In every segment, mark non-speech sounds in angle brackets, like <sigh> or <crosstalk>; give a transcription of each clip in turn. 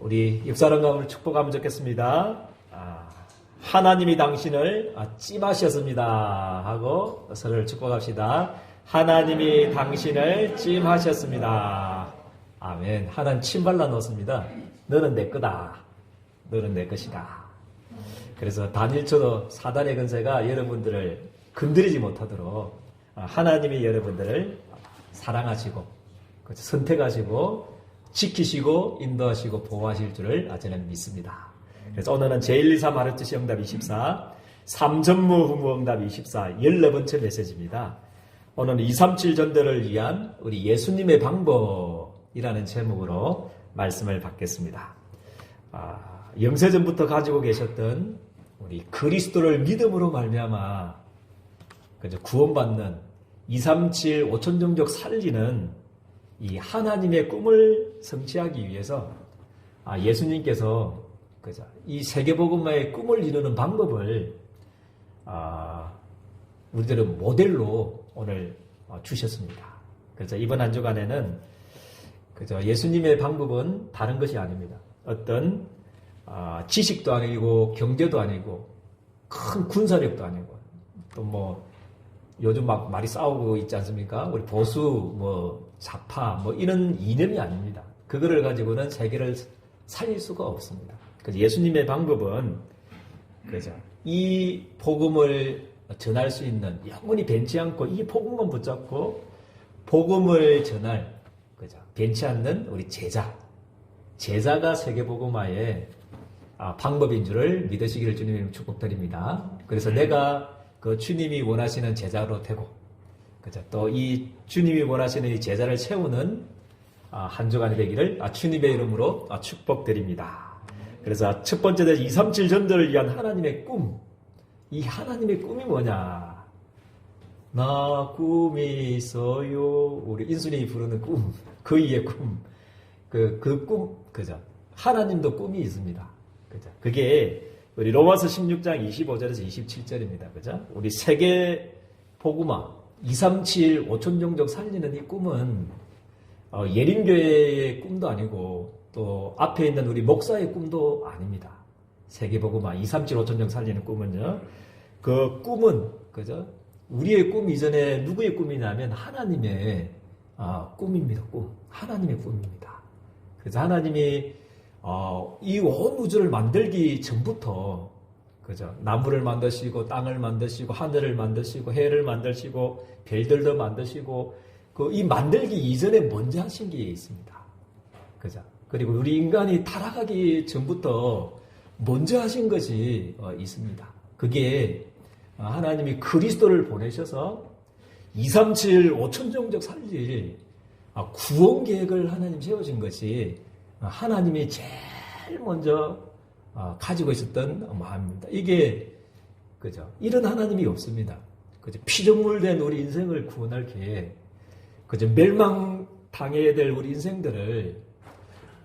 우리 육사랑감을 축복하면 좋겠습니다. 아, 하나님이 당신을 아, 찜하셨습니다. 하고 서로를 축복합시다. 하나님이 당신을 찜하셨습니다. 아멘. 하나님 침 발라 놓습니다. 너는 내 거다. 너는 내 것이다. 그래서 단일초도 사단의 근세가 여러분들을 건드리지 못하도록 아, 하나님이 여러분들을 사랑하시고? 선택하시고 지키시고 인도하시고 보호하실 줄을 저는 믿습니다. 그래서 오늘은 제123 마르트 시험답 24, 3전무 후무응답 24, 14번째 메시지입니다. 오늘은 237 전도를 위한 우리 예수님의 방법이라는 제목으로 말씀을 받겠습니다. 아, 영세전부터 가지고 계셨던 우리 그리스도를 믿음으로 말미암아 구원받는 237 5천 종족 살리는 이 하나님의 꿈을 성취하기 위해서 아, 예수님께서 그죠 이 세계복음화의 꿈을 이루는 방법을 아, 우리들은 모델로 오늘 어, 주셨습니다. 그래서 이번 한 주간에는 그죠 예수님의 방법은 다른 것이 아닙니다. 어떤 아, 지식도 아니고 경제도 아니고 큰 군사력도 아니고 또 뭐 요즘 막 말이 싸우고 있지 않습니까? 우리 보수 뭐 좌파 뭐 이런 이념이 아닙니다. 그거를 가지고는 세계를 살릴 수가 없습니다. 그래서 예수님의 방법은 그죠 이 복음을 전할 수 있는 영원히 벤치 않고 이 복음만 붙잡고 복음을 전할 그죠 벤치 않는 우리 제자 제자가 세계 복음화의 아, 방법인 줄을 믿으시기를 주님의 축복드립니다. 그래서 내가 그 주님이 원하시는 제자로 되고, 그죠? 또 이 주님이 원하시는 이 제자를 채우는 아, 한 주간이 되기를 아, 주님의 이름으로 아, 축복드립니다. 그래서 첫 번째 대237 전도를 위한 하나님의 꿈. 이 하나님의 꿈이 뭐냐? 나 꿈이 있어요. 우리 인순이 부르는 꿈. 그 이의 꿈. 그, 그 꿈, 그죠? 하나님도 꿈이 있습니다. 그죠? 그게 우리 로마서 16장 25절에서 27절입니다. 그죠? 우리 세계 복음화 237 5천 종족 살리는 이 꿈은 어, 예림교회의 꿈도 아니고 또 앞에 있는 우리 목사의 꿈도 아닙니다. 세계 복음화 237 5천 종 살리는 꿈은요. 그 꿈은 그죠? 우리의 꿈 이전에 누구의 꿈이냐면 하나님의 아, 꿈입니다. 꿈. 하나님의 꿈입니다. 그래서 하나님이 어, 이온 우주를 만들기 전부터 그죠? 나무를 만드시고 땅을 만드시고 하늘을 만드시고 해를 만드시고 별들도 만드시고 그 이 만들기 이전에 먼저 하신 게 있습니다. 그죠? 그리고 우리 인간이 타락하기 전부터 먼저 하신 것이 어, 있습니다. 그게 어, 하나님이 그리스도를 보내셔서 237 5천 종족 살릴 아, 구원 계획을 하나님 세우신 것이 하나님이 제일 먼저 어, 가지고 있었던 마음입니다. 이게 그죠? 이런 하나님이 없습니다. 그죠? 피조물된 우리 인생을 구원할 계획, 그죠? 멸망 당해야 될 우리 인생들을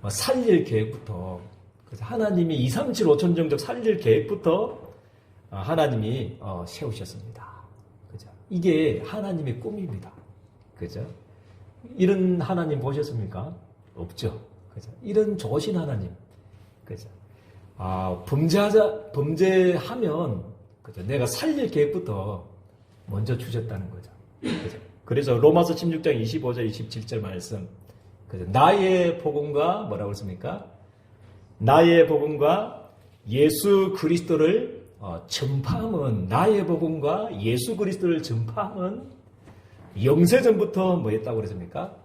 어, 살릴 계획부터 그래서 하나님이 2, 3, 7, 5천 정도 살릴 계획부터 어, 하나님이 세우셨습니다. 그죠? 이게 하나님의 꿈입니다. 그죠? 이런 하나님 보셨습니까? 없죠. 그죠? 이런 좋으신 하나님. 그죠? 아, 범죄하자, 범죄하면, 그죠? 내가 살릴 계획부터 먼저 주셨다는 거죠. 그죠? 그래서 로마서 16장 25절, 27절 말씀. 그죠? 나의 복음과 뭐라고 했습니까? 나의 복음과 예수 그리스도를 어, 전파함은, 나의 복음과 예수 그리스도를 전파함은 영세전부터 뭐 했다고 그랬습니까?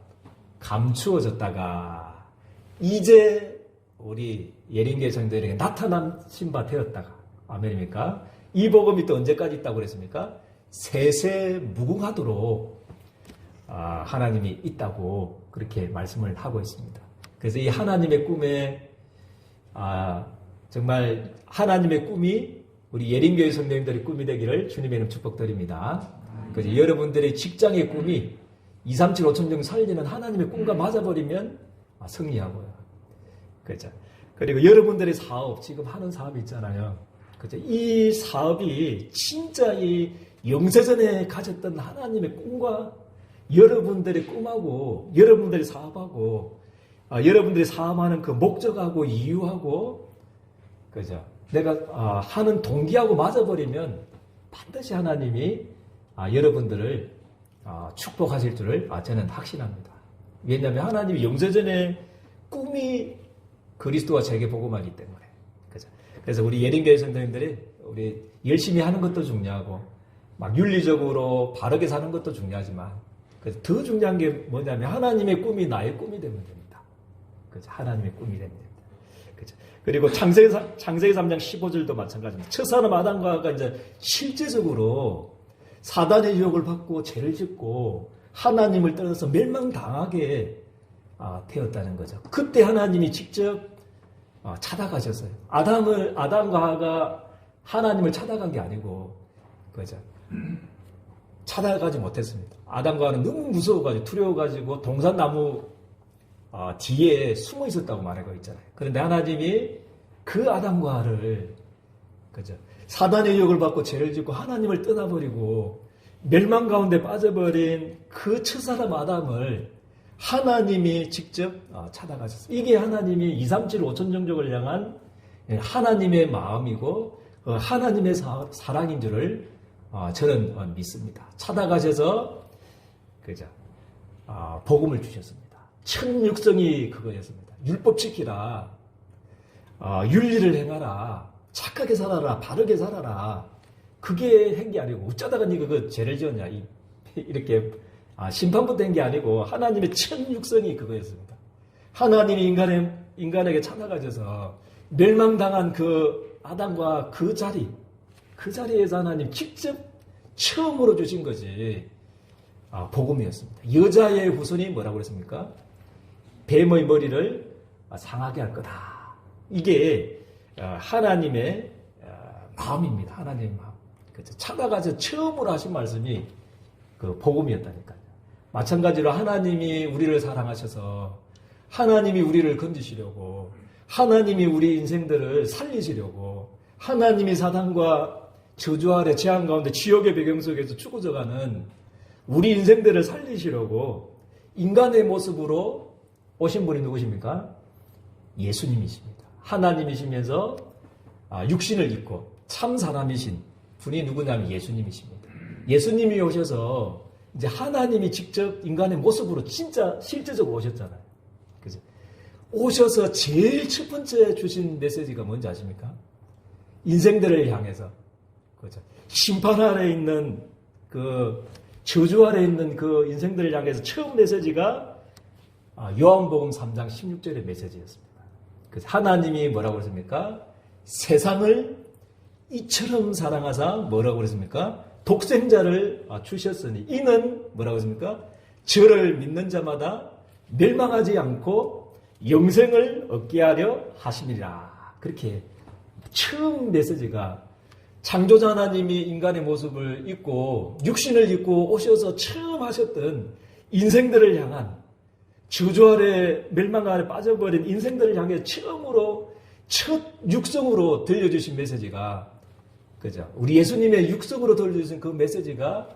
감추어졌다가 이제 우리 예린계 성도들에게 나타나신 바 되었다가 아멘입니까? 이 복음이 또 언제까지 있다고 그랬습니까? 세세 무궁하도록 아, 하나님이 있다고 그렇게 말씀을 하고 있습니다. 그래서 이 하나님의 꿈에 아, 정말 하나님의 꿈이 우리 예린교회 성도님들의 꿈이 되기를 주님의 이름 축복드립니다. 그래서 여러분들의 직장의 꿈이 2, 3, 7, 5천 정 살리는 하나님의 꿈과 맞아버리면 아, 승리하고요. 그죠. 그리고 여러분들의 사업, 지금 하는 사업이 있잖아요. 그죠. 이 사업이 진짜 이 영세전에 가졌던 하나님의 꿈과 여러분들의 꿈하고 여러분들의 사업하고 아, 여러분들이 사함하는 그 목적하고 이유하고 그죠? 내가 아, 하는 동기하고 맞아버리면 반드시 하나님이 아, 여러분들을 아, 축복하실 줄을 아, 저는 확신합니다. 왜냐하면 하나님이 영세전에 꿈이 그리스도와 재개 복음하기 때문에 그죠? 그래서 우리 예린교회 성도님들이 우리 열심히 하는 것도 중요하고 막 윤리적으로 바르게 사는 것도 중요하지만 더 중요한 게 뭐냐면 하나님의 꿈이 나의 꿈이 되면 됩니다. 그죠? 하나님의 꿈이 되면 됩니다. 그죠? 그리고 창세기, 삼- 창세기 3장 15절도 마찬가지입니다. 첫 사람 아담과 하가 이제 실제적으로 사단의 유혹을 받고 죄를 짓고 하나님을 떠나서 멸망당하게 아, 되었다는 거죠. 그때 하나님이 직접 아, 찾아가셨어요. 아담을 아담과 하가 하나님을 찾아간 게 아니고 그죠. 찾아가지 못했습니다. 아담과 하는 너무 무서워가지고 두려워가지고 동산나무 아, 뒤에 숨어 있었다고 말하고 있잖아요. 그런데 하나님이 그 아담과 하를 그죠. 사단의 유혹을 받고 죄를 짓고 하나님을 떠나버리고 멸망 가운데 빠져버린 그 첫사람 아담을 하나님이 직접 어, 찾아가셨어요. 이게 하나님이 2, 3, 7, 5천 종족을 향한 예, 하나님의 마음이고 어, 하나님의 사- 사랑인 줄을 어, 저는 어, 믿습니다. 찾아가셔서 그죠. 아, 복음을 주셨습니다. 첫 육성이 그거였습니다. 율법 지키라. 아, 윤리를 행하라. 착하게 살아라. 바르게 살아라. 그게 한 게 아니고 어쩌다가 니가 그 죄를 지었냐. 이- 이렇게 아, 심판부터 한게 아니고 하나님의 첫 육성이 그거였습니다. 하나님이 인간의, 인간에게 찾아가셔서 멸망당한 그 아담과 그 자리, 그 자리에서 하나님 직접 처음으로 주신 것이 아, 복음이었습니다. 여자의 후손이 뭐라고 그랬습니까? 뱀의 머리를 아, 상하게 할 거다. 이게 어, 하나님의 어, 마음입니다. 하나님의 마음. 찾아가서 처음으로 하신 말씀이 그 복음이었다니까요. 마찬가지로 하나님이 우리를 사랑하셔서 하나님이 우리를 건지시려고 하나님이 우리 인생들을 살리시려고 하나님이 사단과 저주 아래 재앙 가운데 지옥의 배경 속에서 죽어져가는 우리 인생들을 살리시려고 인간의 모습으로 오신 분이 누구십니까? 예수님이십니다. 하나님이시면서 아, 육신을 입고 참 사람이신 분이 누구냐면 예수님이십니다. 예수님이 오셔서 이제 하나님이 직접 인간의 모습으로 진짜 실제적으로 오셨잖아요. 그죠? 오셔서 제일 첫 번째 주신 메시지가 뭔지 아십니까? 인생들을 향해서 그죠? 심판 아래 있는 그 저주 아래 있는 그 인생들을 향해서 처음 메시지가 아, 요한복음 3장 16절의 메시지였습니다. 그래서 하나님이 뭐라고 그랬습니까? 세상을 이처럼 사랑하사 뭐라고 그랬습니까? 독생자를 아, 주셨으니 이는 뭐라고 했습니까? 저를 믿는 자마다 멸망하지 않고 영생을 얻게 하려 하심이라. 그렇게 처음 메시지가 창조자 하나님이 인간의 모습을 입고 육신을 입고 오셔서 처음 하셨던 인생들을 향한 저주 아래 멸망 아래 빠져버린 인생들을 향해 처음으로 첫 육성으로 들려주신 메시지가 그죠? 우리 예수님의 육성으로 들려주신 그 메시지가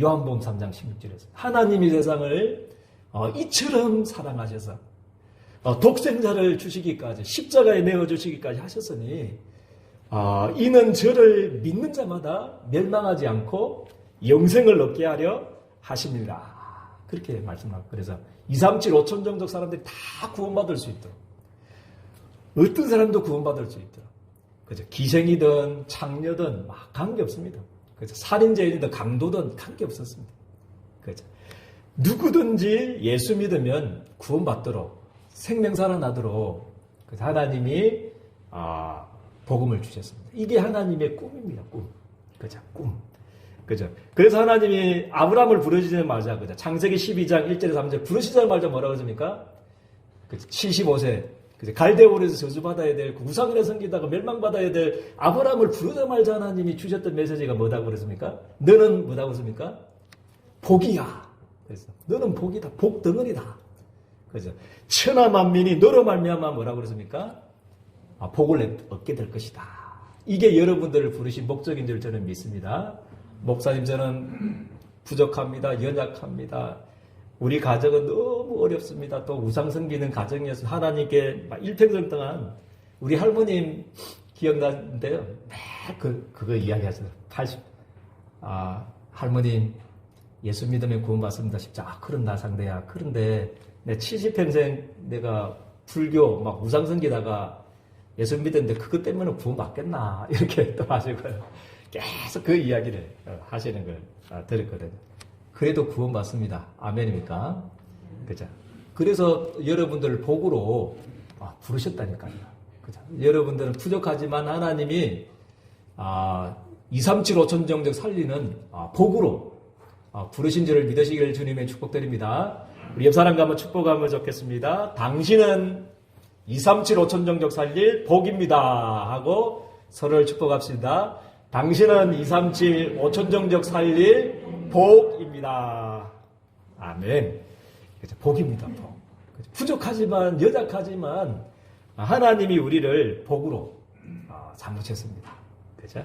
요한복음 3장 16절에서 하나님이 세상을 어, 이처럼 사랑하셔서 어, 독생자를 주시기까지 십자가에 내어 주시기까지 하셨으니 아, 이는 저를 믿는 자마다 멸망하지 않고 영생을 얻게 하려 하십니다. 그렇게 말씀하고 그래서 2, 3, 7, 5천 정도 사람들이 다 구원받을 수 있도록 어떤 사람도 구원받을 수 있도록 그죠 기생이든 창녀든 막 관계 없습니다. 그죠 살인죄인이든 강도든 관계 없었습니다. 그죠 누구든지 예수 믿으면 구원받도록 생명 살아나도록 그 하나님이 아, 복음을 주셨습니다. 이게 하나님의 꿈입니다. 꿈. 그죠? 꿈. 그죠? 그래서 하나님이 아브라함을 부르시자마자 그죠? 창세기 12장 1절에 3절 부르시자마자 뭐라고 하십니까? 그죠? 75세 그죠? 갈대올에서 저주받아야 될 우상을 섬기다가 멸망받아야 될 아브라함을 부르자마자 하나님이 주셨던 메시지가 뭐다고 그랬습니까? 너는 뭐다고 그랬습니까? 복이야. 그래서 너는 복이다. 복 덩어리다. 그죠? 천하 만민이 너로 말미암아 뭐라고 그랬습니까? 아, 복을 얻게 될 것이다. 이게 여러분들을 부르신 목적인 줄 저는 믿습니다. 목사님 저는 부족합니다. 연약합니다. 우리 가정은 너무 어렵습니다. 또 우상 섬기는 가정이어서 하나님께 막 일평생 동안 우리 할머님 기억나는데요. 매 그, 그거 이야기하시더라고요. 80, 아, 할머님 예수 믿으면 구원받습니다. 싶죠. 아, 그런 나 상대야. 그런데 내 70평생 내가 불교 막 우상 섬기다가 예수 믿었는데 그것 때문에 구원받겠나. <laughs> 이렇게 또 하시고요. 계속 그 이야기를 어, 하시는 걸 아, 들었거든요. 그래도 구원받습니다. 아멘입니까? 그죠? 그래서 여러분들을 복으로 아, 부르셨다니까요. 그죠? 여러분들은 부족하지만 하나님이 아, 2, 3, 7, 5천 정도 살리는 아, 복으로 아, 부르신 줄을 믿으시기를 주님의 축복드립니다. 우리 옆 사람과 한번 축복하면 좋겠습니다. 당신은 2, 3, 7, 5천 정적 살릴 복입니다. 하고 서로를 축복합시다. 당신은 2, 3, 7, 5천 정적 살릴 복입니다. 아멘. 그죠? 복입니다. 복. 그죠? 부족하지만 여작하지만 하나님이 우리를 복으로 아, 삼으셨습니다. 그죠?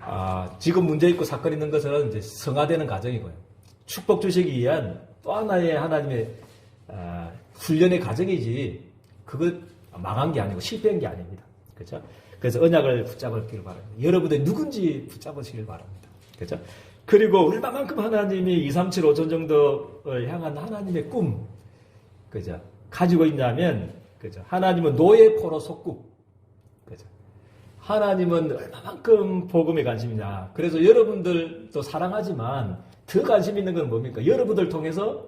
아, 지금 문제 있고 사건 있는 것은 이제 성화되는 과정이고요. 축복 주시기 위한 또 하나의 하나님의 아, 훈련의 과정이지 그것 망한 게 아니고 실패한 게 아닙니다. 그렇죠? 그래서 언약을 붙잡았기를 바랍니다. 여러분들 누군지 붙잡으시길 바랍니다. 그렇죠? 그리고 얼마만큼 하나님이 2, 3, 7, 5천 정도를 향한 하나님의 꿈, 그죠? 가지고 있냐면, 그죠? 하나님은 노예 포로 속국, 그죠? 하나님은 얼마만큼 복음에 관심이냐. 그래서 여러분들도 사랑하지만 더 관심 있는 건 뭡니까? 여러분들 통해서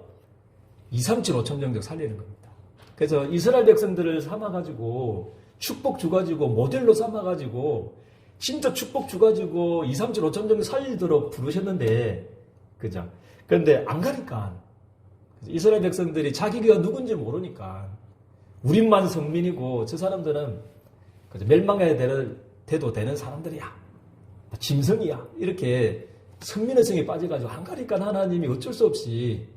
2, 3, 7, 5천 정도 살리는 겁니다. 그래서 이스라엘 백성들을 삼아가지고 축복 주가지고 모델로 삼아가지고 진짜 축복 주가지고 2, 3, 7, 5천 정도 살리도록 부르셨는데 그죠? 그런데 안 가니까 이스라엘 백성들이 자기가 누군지 모르니까 우리만 성민이고 저 사람들은 그죠? 멸망해야 돼도 되는 사람들이야. 짐승이야. 이렇게 성민의 성에 빠져가지고 안 가니까 하나님이 어쩔 수 없이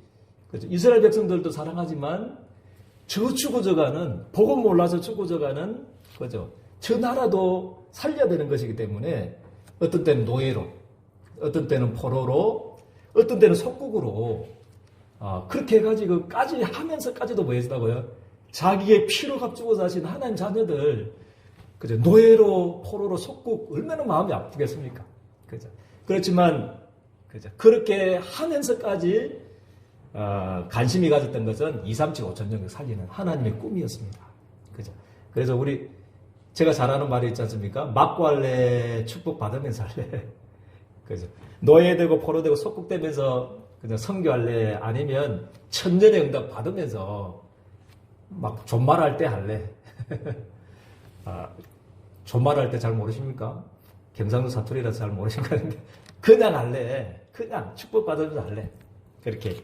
그죠? 이스라엘 백성들도 사랑하지만 저 죽어져가는 복음 몰라서 죽어져가는 그죠? 저 나라도 살려야 되는 것이기 때문에 어떤 때는 노예로, 어떤 때는 포로로, 어떤 때는 속국으로 아, 그렇게 해가지고까지 하면서까지도 뭐 했다고요? 자기의 피로 값주고 사신 하나님 자녀들 그죠? 노예로 포로로 속국 얼마나 마음이 아프겠습니까? 그죠? 그렇지만 그죠? 그렇게 하면서까지 어, 관심이 가졌던 것은 2, 3, 7, 5천 정도 살리는 하나님의 꿈이었습니다. 그죠? 그래서 우리, 제가 잘 아는 말이 있지 않습니까? 맞고 할래, 축복 받으면서 할래. <laughs> 그죠? 노예되고 포로되고 속국되면서 그냥 성교할래, 아니면 천년의 응답 받으면서 막 존말할 때 할래. <laughs> 아, 존말할 때 잘 모르십니까? 경상도 사투리라서 잘 모르십니까? <laughs> 그냥 할래. 그냥 축복 받으면서 할래. 그렇게.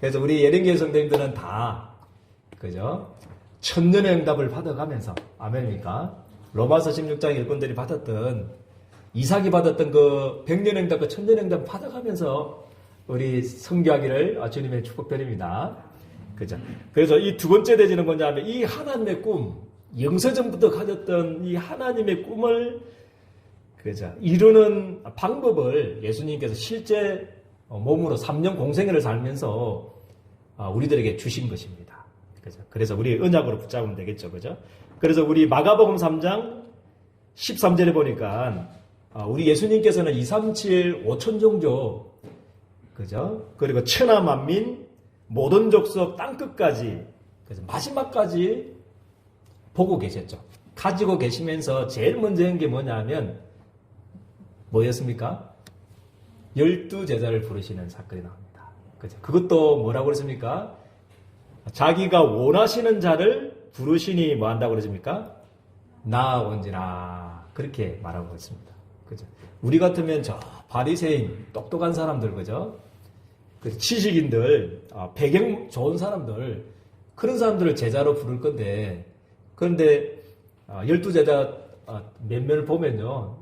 그래서 우리 예령계 성도님들은 다, 그죠? 천년의 응답을 받아가면서, 아멘입니까? 로마서 16장 일꾼들이 받았던, 이삭이 받았던 그 응답, 그 응답 받아가면서 우리 성교하기를 주님의 축복드립니다. 그죠? 그래서 이 두 번째 대지는 뭐냐면 이 하나님의 꿈, 영서전부터 가졌던 이 하나님의 꿈을 그죠? 이루는 방법을 예수님께서 실제 몸으로 3년 공생애를 살면서 우리들에게 주신 것입니다. 그죠? 그래서 우리 언약으로 붙잡으면 되겠죠. 그죠? 그래서 우리 마가복음 3장 13절에 보니까 우리 예수님께서는 2, 3, 7, 5천 종족 그죠? 그리고 천하 만민 모든 족속 땅 끝까지 그래서 마지막까지 보고 계셨죠. 가지고 계시면서 제일 한게 뭐냐면 뭐였습니까? 열두 제자를 부르시는 사건이 나옵니다. 그죠? 그것도 뭐라고 그랬습니까? 자기가 원하시는 자를 부르시니 뭐 한다고 그러십니까? 나온지라 그렇게 말하고 있습니다. 그죠? 우리 같으면 저 바리새인 똑똑한 사람들 그죠? 그 지식인들 아, 배경 좋은 사람들 그런 사람들을 제자로 부를 건데 그런데 아, 열두 제자 아, 몇 면을 보면요,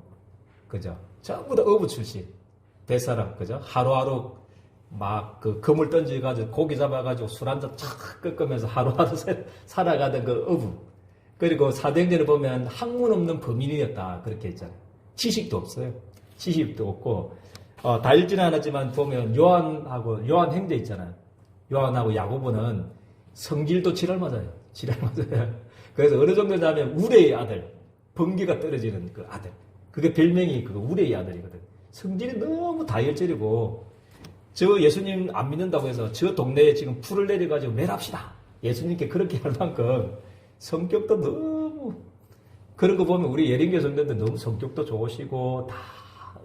그죠? 전부 다 어부 출신 대사람 그죠? 하루하루 막그 금을 던지가지고 고기 잡아가지고 술 한 잔 착 끄끄면서 하루하루 살아가던 그 어부 그리고 사도행전을 보면 학문 없는 범인이었다 그렇게 했잖아요. 지식도 없어요. 지식도 없고 어, 다 읽지는 않았지만 보면 요한하고 요한 행제 있잖아요. 요한하고 야고보는 성질도 지랄 맞아요. 지랄 맞아요. 그래서 어느 정도냐면 우레의 아들, 번개가 떨어지는 그 아들. 그게 별명이 그 우레의 아들이거든. 성질이 너무 다혈질이고 저 예수님 안 믿는다고 해서 저 동네에 지금 풀을 내려가지고 매랍시다. 예수님께 그렇게 할 만큼 성격도 너무 그런 거 보면 우리 예린교 성도들 너무 성격도 좋으시고 다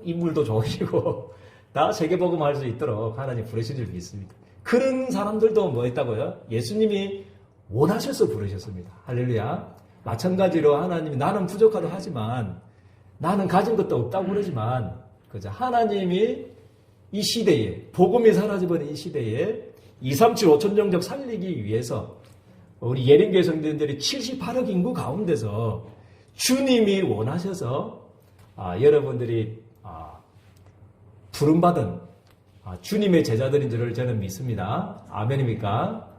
인물도 좋으시고 다 세계복음 할 수 있도록 하나님 부르신 줄 믿습니다. 그런 사람들도 뭐 있다고요? 예수님이 원하셔서 부르셨습니다. 할렐루야. 마찬가지로 하나님이 나는 부족하다 하지만 나는 가진 것도 없다고 그러지만 그죠? 하나님이 이 시대에 복음이 사라져버린 이 시대에 237 5천 정적 살리기 위해서 우리 예린교회 성도들이 78억 인구 가운데서 주님이 원하셔서 아, 여러분들이 아, 부름받은 아, 주님의 제자들인 줄을 저는 믿습니다. 아멘입니까?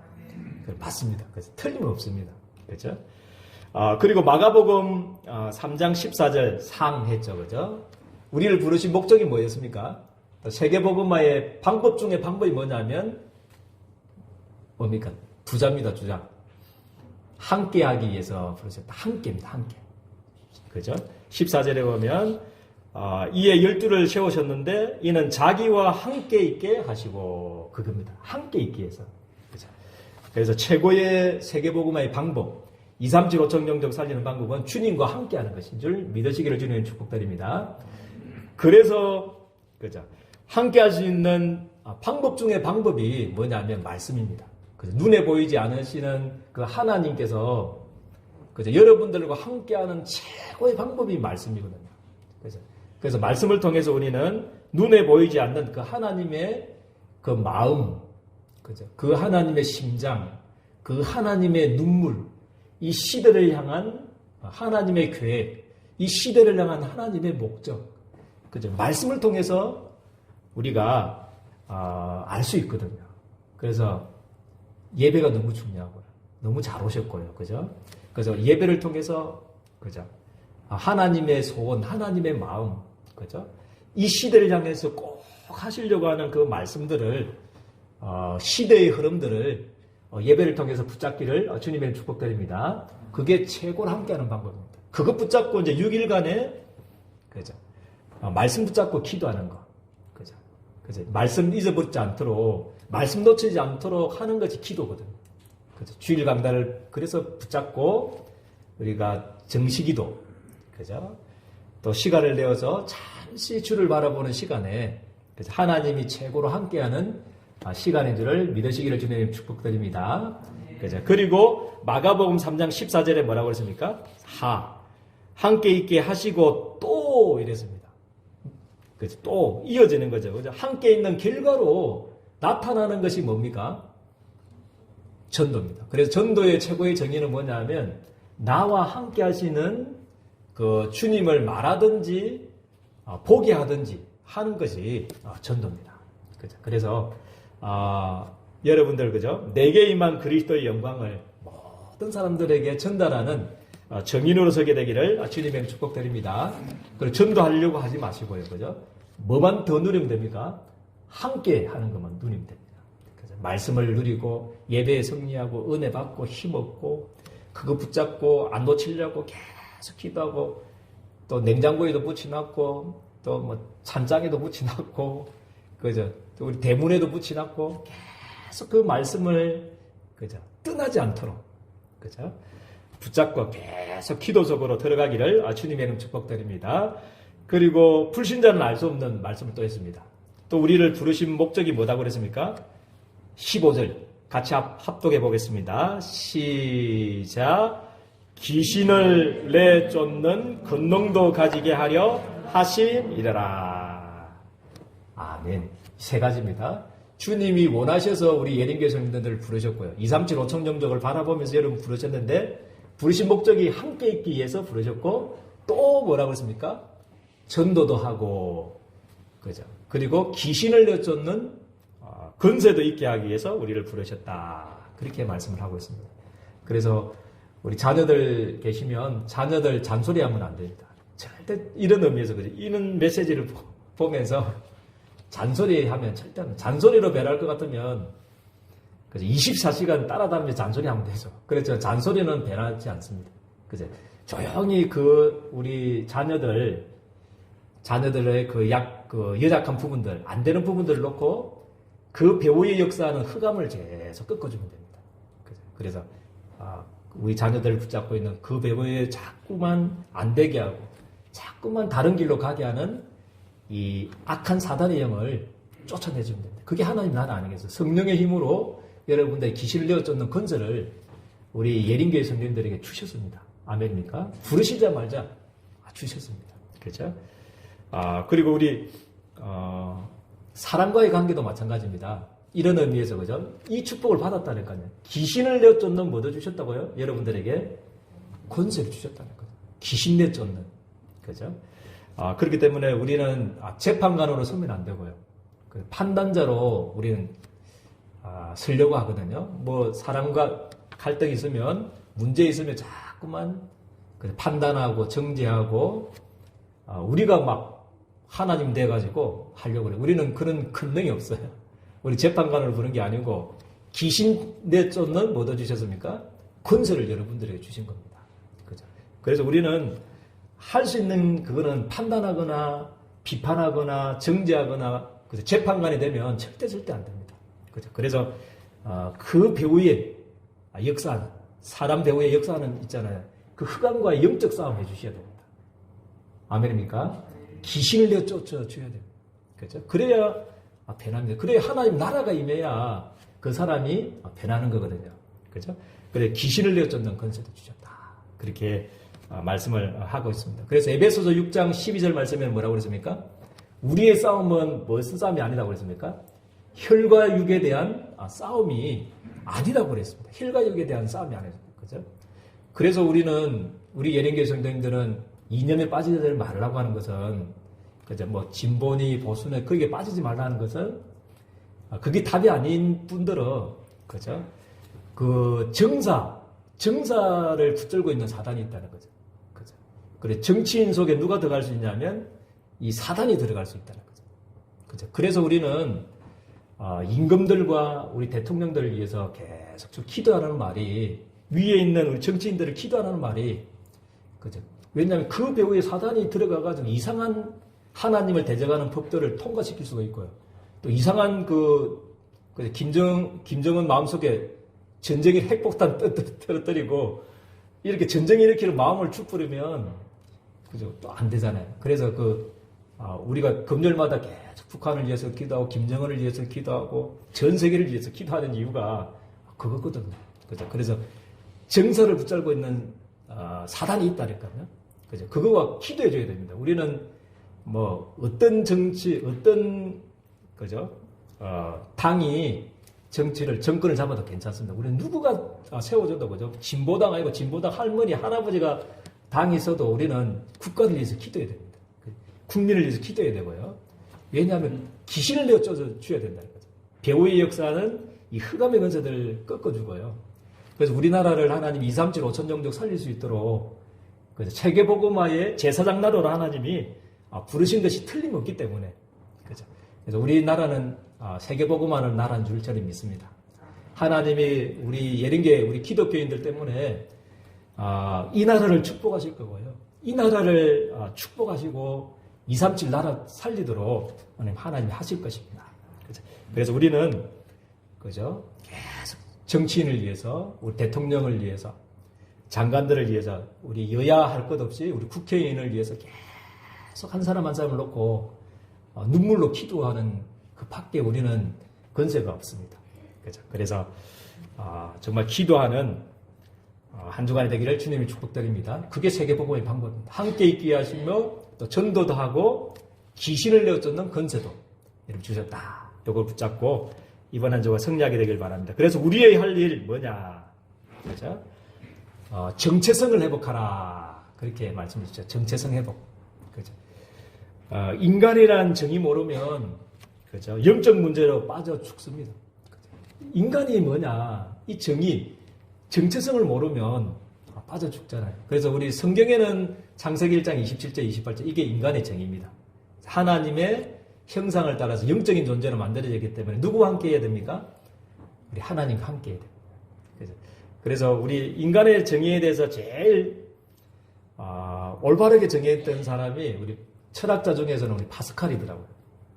그, 맞습니다. 그래서 틀림없습니다. 그죠? 아, 그리고 마가복음 아, 3장 14절 상했죠. 그죠? 우리를 부르신 목적이 뭐였습니까? 세계복음화의 방법 중에 방법이 뭐냐면 뭡니까? 두자입니다. 두자. 함께 하기 위해서 부르셨다. 함께입니다. 함께. 그죠? 14절에 보면 어, 이에 열두를 세우셨는데 이는 자기와 함께 있게 하시고 그겁니다. 함께 있기 위해서. 그죠? 그래서 최고의 세계복음화의 방법 2, 3, 7, 5천 정적 살리는 방법은 주님과 함께 하는 것인 줄 믿으시기를 주님 축복드립니다. 그래서 그죠? 함께 할 수 있는 아, 방법 중에 방법이 뭐냐면 말씀입니다. 눈에 보이지 않으시는 그 하나님께서 그죠? 여러분들과 함께하는 최고의 방법이 말씀이거든요. 그래서, 그래서 말씀을 통해서 우리는 눈에 보이지 않는 그 하나님의 그 마음, 그죠? 그 하나님의 심장, 그 하나님의 눈물, 이 시대를 향한 하나님의 계획, 이 시대를 향한 하나님의 목적, 그죠? 말씀을 통해서 우리가 아, 알수 있거든요. 그래서 예배가 너무 중요하고요. 너무 잘 오셨고요. 그죠? 그래서 예배를 통해서 그죠? 아, 하나님의 소원, 하나님의 마음, 그죠? 이 시대를 향해서 꼭 하시려고 하는 그 말씀들을 어, 시대의 흐름들을 어, 예배를 통해서 붙잡기를 어, 주님의 축복드립니다. 그게 최고로 함께하는 방법입니다. 그것 붙잡고 이제 6일간에 그죠? 어, 말씀 붙잡고 기도하는 거. 그죠? 말씀 잊어버리지 않도록, 말씀 놓치지 않도록 하는 것이 기도거든요. 그죠? 주일 강단을 그래서 붙잡고 우리가 정시기도, 그죠? 또 시간을 내어서 잠시 주를 바라보는 시간에 그죠? 하나님이 최고로 함께하는 아, 시간인 줄을 믿으시기를 주님 축복드립니다. 그죠? 그리고 마가복음 3장 14절에 뭐라고 그랬습니까? 하. 함께 있게 하시고 또 이랬습니다. 그죠? 또 이어지는 거죠. 그죠? 함께 있는 결과로 나타나는 것이 뭡니까? 전도입니다. 그래서 전도의 최고의 정의는 뭐냐면 나와 함께 하시는 그 주님을 말하든지 어, 보게 하든지 하는 것이 어, 전도입니다. 그죠? 그래서 아, 여러분들 그죠? 내게 임한 그리스도의 영광을 모든 사람들에게 전달하는 어, 정인으로 서게 되기를 주님의 축복드립니다. 그리고 전도하려고 하지 마시고요. 그죠? 뭐만 더 누리면 됩니까? 함께 하는 것만 누리면 됩니다. 말씀을 누리고 예배에 승리하고 은혜 받고 힘없고 그거 붙잡고 안 놓치려고 계속 기도하고 또 냉장고에도 붙여놨고 또 뭐 찬장에도 붙여놨고 그죠? 또 우리 대문에도 붙여놨고 계속 그 말씀을 그죠? 떠나지 않도록 그죠? 붙잡고 계속 기도 속으로 들어가기를 아, 주님의 이름 축복드립니다. 그리고 불신자는 알 수 없는 말씀을 또 했습니다. 또 우리를 부르신 목적이 뭐다고 그랬습니까? 15절 같이 합, 합독해 보겠습니다. 시작. 귀신을 내쫓는 근능도 가지게 하려 하심이라. 아멘. 세 가지입니다. 주님이 원하셔서 우리 예린교 성도들을 부르셨고요. 2, 3, 7, 5천 정적을 바라보면서 여러분 부르셨는데 부르신 목적이 함께 있기 위해서 부르셨고 또 뭐라고 했습니까? 전도도 하고 그죠. 그리고 귀신을 내쫓는 어, 건세도 있게 하기 위해서 우리를 부르셨다. 그렇게 말씀을 하고 있습니다. 그래서 우리 자녀들 계시면 자녀들 잔소리 하면 안 됩니다. 절대 이런 의미에서 그죠. 이런 메시지를 보면서 잔소리 하면 절대 안 잔소리로 배할 것 같으면 그래서 24시간 따라다니면서 잔소리 하면 되죠. 그렇죠. 잔소리는 변하지 않습니다. 그죠. 조용히 그 우리 자녀들 자녀들의 그 약, 그 여약한 부분들, 안 되는 부분들을 놓고 그 배우의 역사는 흑암을 계속 꺾어주면 됩니다. 그래서 아, 우리 자녀들을 붙잡고 있는 그 배우의 자꾸만 안 되게 하고 자꾸만 다른 길로 가게 하는 이 악한 사단의 영을 쫓아내주면 됩니다. 그게 하나님 나라 아니겠어요? 성령의 힘으로 여러분들의 귀신을 내어쫓는 건설을 우리 예린교회 성도님들에게 주셨습니다. 아멘입니까? 부르시자마자 주셨습니다. 그렇죠? 아, 그리고 우리, 어, 사람과의 관계도 마찬가지입니다. 이런 의미에서, 그죠? 이 축복을 받았다니까요. 귀신을 내쫓는 뭐 얻어주셨다고요? 여러분들에게 권세를 주셨다는 거죠. 귀신 내쫓는. 그죠? 아, 그렇기 때문에 우리는 아, 재판관으로 서면 안 되고요. 그 판단자로 우리는 아, 서려고 하거든요. 뭐 사람과 갈등이 있으면 문제 있으면 자꾸만 그 판단하고 정죄하고 아, 우리가 막 하나님 돼가지고 하려고 그래. 우리는 그런 큰 능이 없어요. 우리 재판관을 부른 게 아니고 귀신 내쫓는 뭐 얻어주셨습니까? 권세를 여러분들에게 주신 겁니다. 그죠? 그래서 우리는 할 수 있는 그거는 판단하거나 비판하거나 정죄하거나 그래서 재판관이 되면 절대 절대 안 됩니다. 그죠? 그래서 어, 그 배우의 역사, 사람 배우의 역사는 있잖아요. 그 흑암과의 영적 싸움 해주셔야 됩니다. 아멘입니까? 귀신을 내어 쫓아줘야 돼요. 그죠? 그래야 아, 변합니다. 그래야 하나님 나라가 임해야 그 사람이 아, 변하는 거거든요. 그죠? 그래 귀신을 내어 쫓는 건세도 주셨다. 그렇게 아, 말씀을 하고 있습니다. 그래서 에베소서 6장 12절 말씀에 뭐라고 그랬습니까? 우리의 싸움은 무슨 싸움이 아니라고 그랬습니까? 혈과 육에 대한 아, 싸움이 아니라고 그랬습니다. 혈과 육에 대한 싸움이 아니죠. 그죠? 그래서 우리는 우리 예령교 성도님들은 이념에 빠지지 말라고 하는 것은 그죠? 뭐 진보니 보수니 거기에 빠지지 말라는 것은 아, 그게 답이 아닌 분들은 그죠? 그 정사 정사를 붙들고 있는 사단이 있다는 거죠. 그죠? 그래 정치인 속에 누가 들어갈 수 있냐면 이 사단이 들어갈 수 있다는 거죠. 그죠? 그래서 우리는 아, 임금들과 우리 대통령들을 위해서 계속 좀 기도하라는 말이 위에 있는 우리 정치인들을 기도하라는 말이 그죠? 왜냐하면 그 배후에 사단이 들어가가지고 이상한 하나님을 대적하는 법들을 통과시킬 수가 있고요. 또 이상한 그, 그 김정 김정은 마음속에 전쟁의 핵폭탄 떨어뜨리고 이렇게 전쟁 일으키는 마음을 축부리면 그죠? 또 안 되잖아요. 그래서 그 아, 우리가 금요일마다 계속 북한을 위해서 기도하고 김정은을 위해서 기도하고 전 세계를 위해서 기도하는 이유가 그거거든요. 그죠? 그래서 정서를 붙잡고 있는 아, 사단이 있다니까요. 그죠? 그거와 기도해 줘야 됩니다. 우리는 뭐 어떤 정치, 어떤 그죠? 어, 당이 정치를 정권을 잡아도 괜찮습니다. 우리는 누구가 세워줘도 그죠? 진보당 아니고 진보당 할머니 할아버지가 당이 있어도 우리는 국가를 위해서 기도해야 됩니다. 국민을 위해서 기도해야 되고요. 왜냐하면 귀신을 내어 쪄 줘야 된다는 거죠. 배우의 역사는 이 흑암의 건세들을 꺾어주고요. 그래서 우리나라를 하나님 2, 3, 7, 5천 정도 살릴 수 있도록 그래서 체계보고마의 제사장 나라로 하나님이 아, 부르신 것이 틀림없기 때문에 그죠. 그래서 우리나라는 아, 세계보고마는 나라인 줄 저는 믿습니다. 하나님이 우리 예린계 우리 기독교인들 때문에 아, 이 나라를 축복하실 거고요. 이 나라를 축복하시고 2, 3, 7 나라 살리도록 하나님 이 하실 것입니다. 그죠? 그래서 우리는 그죠? 계속 정치인을 위해서, 우리 대통령을 위해서, 장관들을 위해서, 우리 여야 할 것 없이 우리 국회의원을 위해서 계속 한 사람 한 사람을 놓고 어, 눈물로 기도하는 그 밖에 우리는 건세가 없습니다. 그죠? 그래서 어, 정말 기도하는 어, 한 주간이 되기를 주님이 축복드립니다. 그게 세계복음의 방법입니다. 함께 있게 하시며 또 전도도 하고 귀신을 내어쫓는 건세도 이렇게 주셨다. 이걸 붙잡고 이번 한 주가 성리하게 되길 바랍니다. 그래서 우리의 할 일 뭐냐? 그죠? 어, 정체성을 회복하라. 그렇게 말씀해 주죠. 정체성 회복. 그죠? 어, 인간이란 정의 모르면 그죠? 영적 문제로 빠져 죽습니다. 인간이 뭐냐? 이 정의, 정체성을 모르면 빠져 죽잖아요. 그래서 우리 성경에는 창세기 1장 27절, 28절 이게 인간의 정의입니다. 하나님의 형상을 따라서 영적인 존재로 만들어졌기 때문에 누구와 함께 해야 됩니까? 우리 하나님과 함께 해야 됩니다. 그래서, 그래서 우리 인간의 정의에 대해서 제일 아, 올바르게 정의했던 사람이 우리 철학자 중에서는 우리 파스칼이더라고요.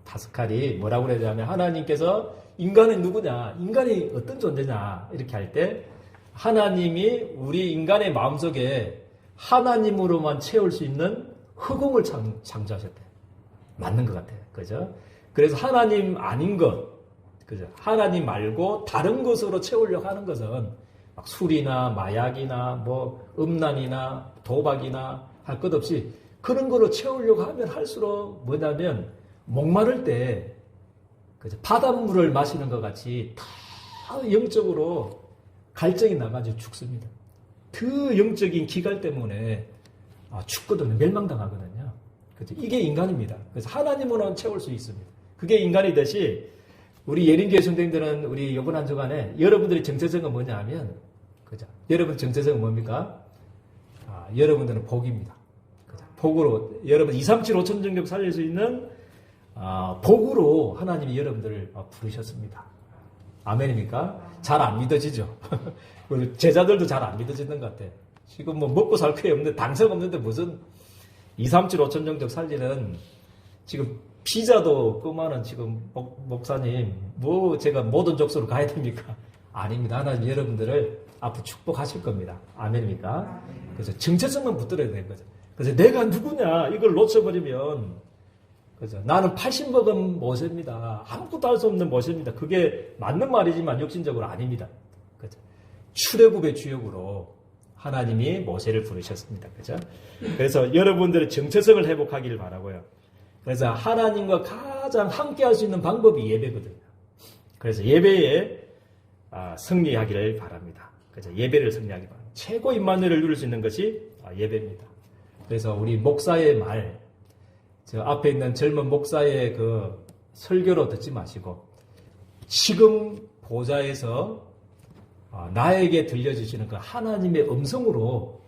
파스칼이 뭐라고 그러냐면 하나님께서 인간은 누구냐, 인간이 어떤 존재냐 이렇게 할 때 하나님이 우리 인간의 마음속에 하나님으로만 채울 수 있는 흑공을 창, 창조하셨대. 맞는 것 같아요. 그죠? 그래서 하나님 아닌 것, 그죠? 하나님 말고 다른 것으로 채우려고 하는 것은 막 술이나 마약이나 뭐 음란이나 도박이나 할 것 없이 그런 거로 채우려고 하면 할수록 뭐냐면 목마를 때 그죠? 바닷물을 마시는 것 같이 다 영적으로 갈증이 나가지고 죽습니다. 그 영적인 기갈 때문에 아, 죽거든요. 멸망당하거든요. 그죠? 이게 인간입니다. 그래서 하나님으로는 채울 수 있습니다. 그게 인간이듯이 우리 예린교회 성도님들은 우리 이번 한 주간에 여러분들의 정체성은 뭐냐 하면? 여러분 정체성은 뭡니까? 아, 여러분들은 복입니다. 복으로 여러분 2, 3, 7, 5천 정도 살릴 수 있는 아, 복으로 하나님이 여러분들을 아, 부르셨습니다. 아멘입니까? 잘 안 믿어지죠? <laughs> 제자들도 잘 안 믿어지는 것 같아. 지금 뭐 먹고 살 게 없는데, 당석 없는데 무슨 2, 3, 7, 5천 정도 살리는 지금 피자도 그만은 지금 목, 목사님, 뭐 제가 모든 족소로 가야 됩니까? 아닙니다. 하나님 여러분들을 앞으로 축복하실 겁니다. 아멘입니까? 그래서 정체성만 붙들어야 되는 거죠. 그래서 내가 누구냐, 이걸 놓쳐버리면 그죠. 나는 80 먹은 모세입니다. 아무것도 할 수 없는 모세입니다. 그게 맞는 말이지만 욕심적으로 아닙니다. 그죠. 출애굽의 주역으로 하나님이 모세를 부르셨습니다. 그죠. 그래서 여러분들의 정체성을 회복하기를 바라고요. 그래서 하나님과 가장 함께 할 수 있는 방법이 예배거든요. 그래서 예배에 아, 승리하기를 바랍니다. 그죠. 예배를 승리하기 바랍니다. 최고 임만을 누릴 수 있는 것이 아, 예배입니다. 그래서 우리 목사의 말, 저 앞에 있는 젊은 목사의 그 설교로 듣지 마시고 지금 보좌에서 어, 나에게 들려주시는 그 하나님의 음성으로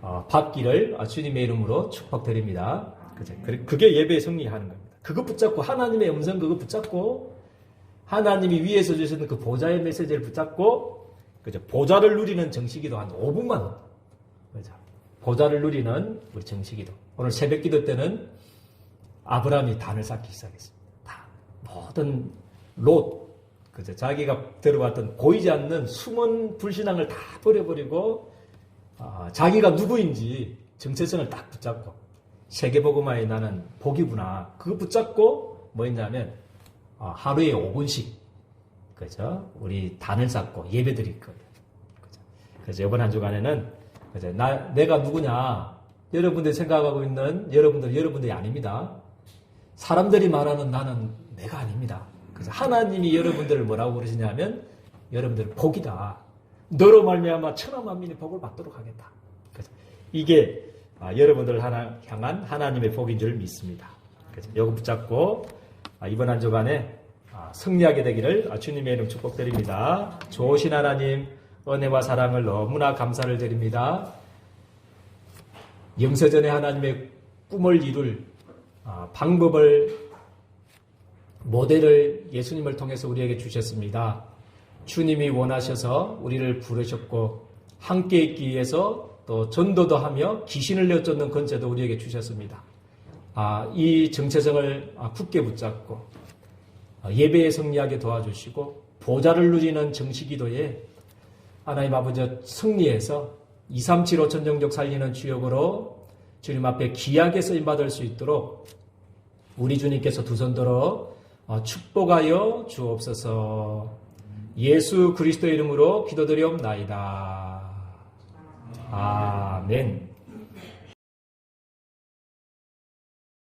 어, 받기를 주님의 이름으로 축복드립니다. 그게 예배의 승리하는 겁니다. 그거 붙잡고 하나님의 음성 그거 붙잡고 하나님이 위에서 주시는 그 보좌의 메시지를 붙잡고 그죠? 보좌를 누리는 정식기도 한 5분만 그죠? 보좌를 누리는 우리 정식기도 오늘 새벽기도 때는 아브라함이 단을 쌓기 시작했습니다. 다 모든 롯 그죠? 자기가 들어왔던 보이지 않는 숨은 불신앙을 다 버려버리고 아, 자기가 누구인지 정체성을 딱 붙잡고 세계복음화에 나는 복이구나 그거 붙잡고 뭐 했냐면 아, 하루에 5분씩 그죠? 우리 단을 쌓고 예배 드릴 거예요. 그죠? 그래서 이번 한 주간에는 그죠? 나, 내가 누구냐 여러분들이 생각하고 있는 여러분들 여러분들이 아닙니다. 사람들이 말하는 나는 내가 아닙니다. 그래서 하나님이 여러분들을 뭐라고 그러시냐면 여러분들 복이다. 너로 말미암아 천하 만민이 복을 받도록 하겠다. 그래서 이게 아, 여러분들을 하나, 향한 하나님의 복인 줄 믿습니다. 그래서 이거 붙잡고 아, 이번 한 주간에 아, 승리하게 되기를 아, 주님의 이름 축복드립니다. 좋으신 하나님 은혜와 사랑을 너무나 감사를 드립니다. 영세전에 하나님의 꿈을 이룰 아, 방법을 모델을 예수님을 통해서 우리에게 주셨습니다. 주님이 원하셔서 우리를 부르셨고 함께 있기 위해서 또 전도도 하며 귀신을 내쫓는 건재도 우리에게 주셨습니다. 아, 이 정체성을 아, 굳게 붙잡고 아, 예배에 승리하게 도와주시고 보좌를 누리는 정식기도에 하나님 아버지 승리해서 2, 3, 7, 5천 정적 살리는 주역으로 주님 앞에 귀하게 쓰임 받을 수 있도록 우리 주님께서 두 손 들어 어, 축복하여 주옵소서. 예수 그리스도 이름으로 기도드리옵나이다. 아멘.